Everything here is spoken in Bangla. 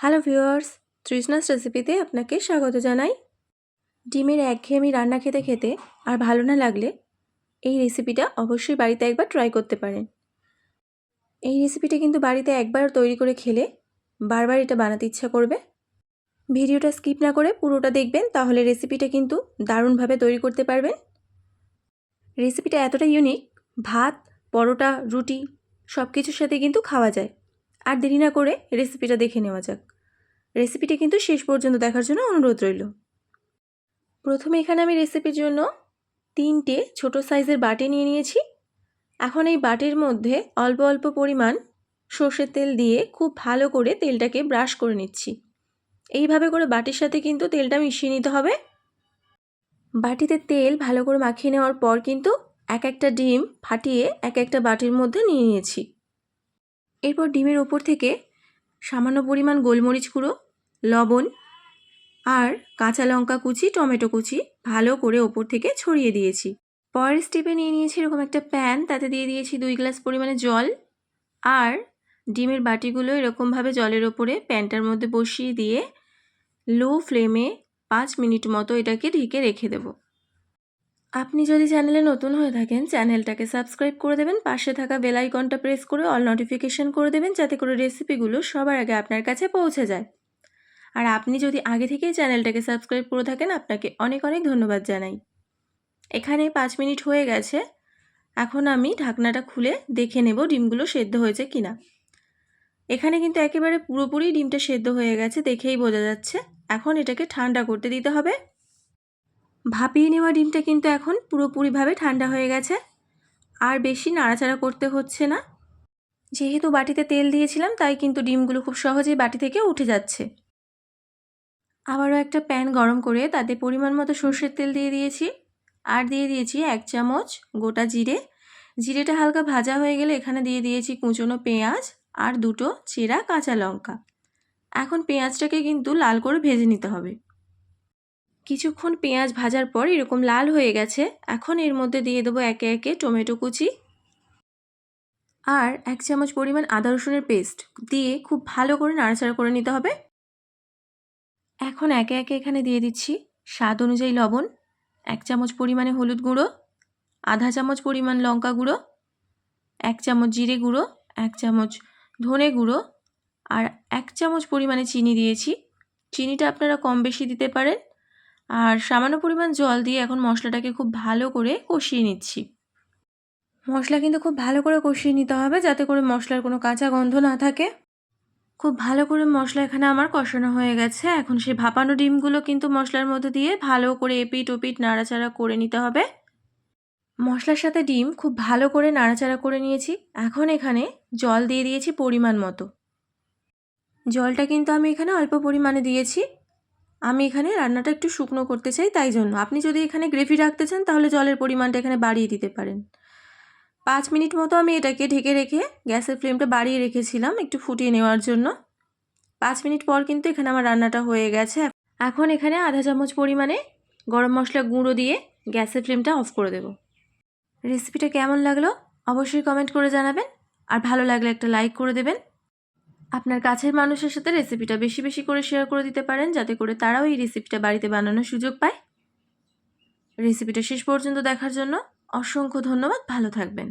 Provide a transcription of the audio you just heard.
হ্যালো ভিউয়ার্স, তৃষ্ণাস রেসিপিতে আপনাকে স্বাগত জানাই। ডিমের একঘেয়েমি রান্না খেতে খেতে আর ভালো না লাগলে এই রেসিপিটা অবশ্যই বাড়িতে একবার ট্রাই করতে পারেন। এই রেসিপিটা কিন্তু বাড়িতে একবার তৈরি করে খেলে বারবার এটা বানাতে ইচ্ছা করবে। ভিডিওটা স্কিপ না করে পুরোটা দেখবেন, তাহলে রেসিপিটা কিন্তু দারুণভাবে তৈরি করতে পারবেন। রেসিপিটা এতটা ইউনিক, ভাত, পরোটা, রুটি সব কিছুর সাথে কিন্তু খাওয়া যায়। আর দেরি না করে রেসিপিটা দেখে নেওয়া যাক। রেসিপিটা কিন্তু শেষ পর্যন্ত দেখার জন্য অনুরোধ রইল। প্রথমে এখানে আমি রেসিপির জন্য তিনটে ছোট সাইজের বাটি নিয়ে নিয়েছি। এখন এই বাটির মধ্যে অল্প অল্প পরিমাণ সর্ষের তেল দিয়ে খুব ভালো করে তেলটাকে ব্রাশ করে নিচ্ছি। এইভাবে করে বাটির সাথে কিন্তু তেলটা মিশিয়ে নিতে হবে। বাটিতে তেল ভালো করে মাখিয়ে নেওয়ার পর কিন্তু এক একটা ডিম ফাটিয়ে এক একটা বাটির মধ্যে নিয়ে নিয়েছি। এরপর ডিমের ওপর থেকে সামান্য পরিমাণ গোলমরিচ গুঁড়ো, লবণ আর কাঁচা লঙ্কা কুচি, টমেটো কুচি ভালো করে ওপর থেকে ছড়িয়ে দিয়েছি। পরের স্টেপে নিয়ে নিয়েছি এরকম একটা প্যান, তাতে দিয়ে দিয়েছি দুই গ্লাস পরিমাণে জল আর ডিমের বাটিগুলো এরকমভাবে জলের ওপরে প্যানটার মধ্যে বসিয়ে দিয়ে লো ফ্লেমে পাঁচ মিনিট মতো এটাকে ঢেকে রেখে দেব। আপনি যদি চ্যানেলে নতুন হয়ে থাকেন, চ্যানেলটাকে সাবস্ক্রাইব করে দেবেন, পাশে থাকা বেল আইকনটা প্রেস করে অল নোটিফিকেশন করে দেবেন, যাতে করে রেসিপিগুলো সবার আগে আপনার কাছে পৌঁছে যায়। আর আপনি যদি আগে থেকেই চ্যানেলটাকে সাবস্ক্রাইব করে থাকেন, আপনাকে অনেক অনেক ধন্যবাদ জানাই। এখানে পাঁচ মিনিট হয়ে গেছে। এখন আমি ঢাকনাটা খুলে দেখে নেব ডিমগুলো সেদ্ধ হয়েছে কিনা। এখানে কিন্তু একেবারে পুরোপুরি ডিমটা সেদ্ধ হয়ে গেছে, দেখেই বোঝা যাচ্ছে। এখন এটাকে ঠান্ডা করতে দিতে হবে। ভাপিয়ে নেওয়া ডিমটা কিন্তু এখন পুরোপুরিভাবে ঠান্ডা হয়ে গেছে। আর বেশি নাড়াচাড়া করতে হচ্ছে না। যেহেতু বাটিতে তেল দিয়েছিলাম, তাই কিন্তু ডিমগুলো খুব সহজেই বাটি থেকে উঠে যাচ্ছে। আবারও একটা প্যান গরম করে তাতে পরিমাণ মতো সর্ষের তেল দিয়ে দিয়েছি। আর দিয়ে দিয়েছি এক চামচ গোটা জিরে। জিরেটা হালকা ভাজা হয়ে গেলে এখানে দিয়ে দিয়েছি কুচনো পেঁয়াজ আর দুটো চেরা কাঁচা লঙ্কা। এখন পেঁয়াজটাকে কিন্তু লাল করে ভেজে নিতে হবে। কিছুক্ষণ পেঁয়াজ ভাজার পর এরকম লাল হয়ে গেছে, এখন এর মধ্যে দিয়ে দেবো একে একে টমেটো কুচি আর এক চামচ পরিমাণ আদা রসুনের পেস্ট, দিয়ে খুব ভালো করে নাড়াচাড়া করে নিতে হবে। এখন একে একে এখানে দিয়ে দিচ্ছি স্বাদ অনুযায়ী লবণ, এক চামচ পরিমাণে হলুদ গুঁড়ো, আধা চামচ পরিমাণ লঙ্কা গুঁড়ো, এক চামচ জিরে গুঁড়ো, এক চামচ ধনে গুঁড়ো আর এক চামচ পরিমাণে চিনি দিয়েছি। চিনিটা আপনারা কম বেশি দিতে পারেন। আর সামান্য পরিমাণ জল দিয়ে এখন মশলাটাকে খুব ভালো করে কষিয়ে নিচ্ছি। মশলা কিন্তু খুব ভালো করে কষিয়ে নিতে হবে যাতে করে মশলার কোনো কাঁচা গন্ধ না থাকে। খুব ভালো করে মশলা এখানে আমার কষানো হয়ে গেছে। এখন সেই ভাপানো ডিমগুলো কিন্তু মশলার মধ্যে দিয়ে ভালো করে এপিট ওপিট নাড়াচাড়া করে নিতে হবে। মশলার সাথে ডিম খুব ভালো করে নাড়াচাড়া করে নিয়েছি। এখন এখানে জল দিয়ে দিয়েছি পরিমাণ মতো। জলটা কিন্তু আমি এখানে অল্প পরিমাণে দিয়েছি। আমি এখানে রান্নাটা একটু শুকনো করতে চাই তাই জন্য। আপনি যদি এখানে গ্রেভি রাখতে চান তাহলে জলের পরিমাণটা এখানে বাড়িয়ে দিতে পারেন। পাঁচ মিনিট মতো আমি এটাকে ঢেকে রেখে গ্যাসের ফ্লেমটা বাড়িয়ে রেখেছিলাম একটু ফুটিয়ে নেওয়ার জন্য। পাঁচ মিনিট পর কিন্তু এখানে আমার রান্নাটা হয়ে গেছে। এখন এখানে আধা চামচ পরিমাণে গরম মশলা গুঁড়ো দিয়ে গ্যাসের ফ্লেমটা অফ করে দেব। রেসিপিটা কেমন লাগল অবশ্যই কমেন্ট করে জানাবেন। আর ভালো লাগলে একটা লাইক করে দেবেন। আপনার কাছের মানুষের সাথে রেসিপিটা বেশি বেশি করে শেয়ার করে দিতে পারেন, যাতে করে তারাও এই রেসিপিটা বাড়িতে বানানোর সুযোগ পায়। রেসিপিটা শেষ পর্যন্ত দেখার জন্য অসংখ্য ধন্যবাদ, ভালো থাকবেন।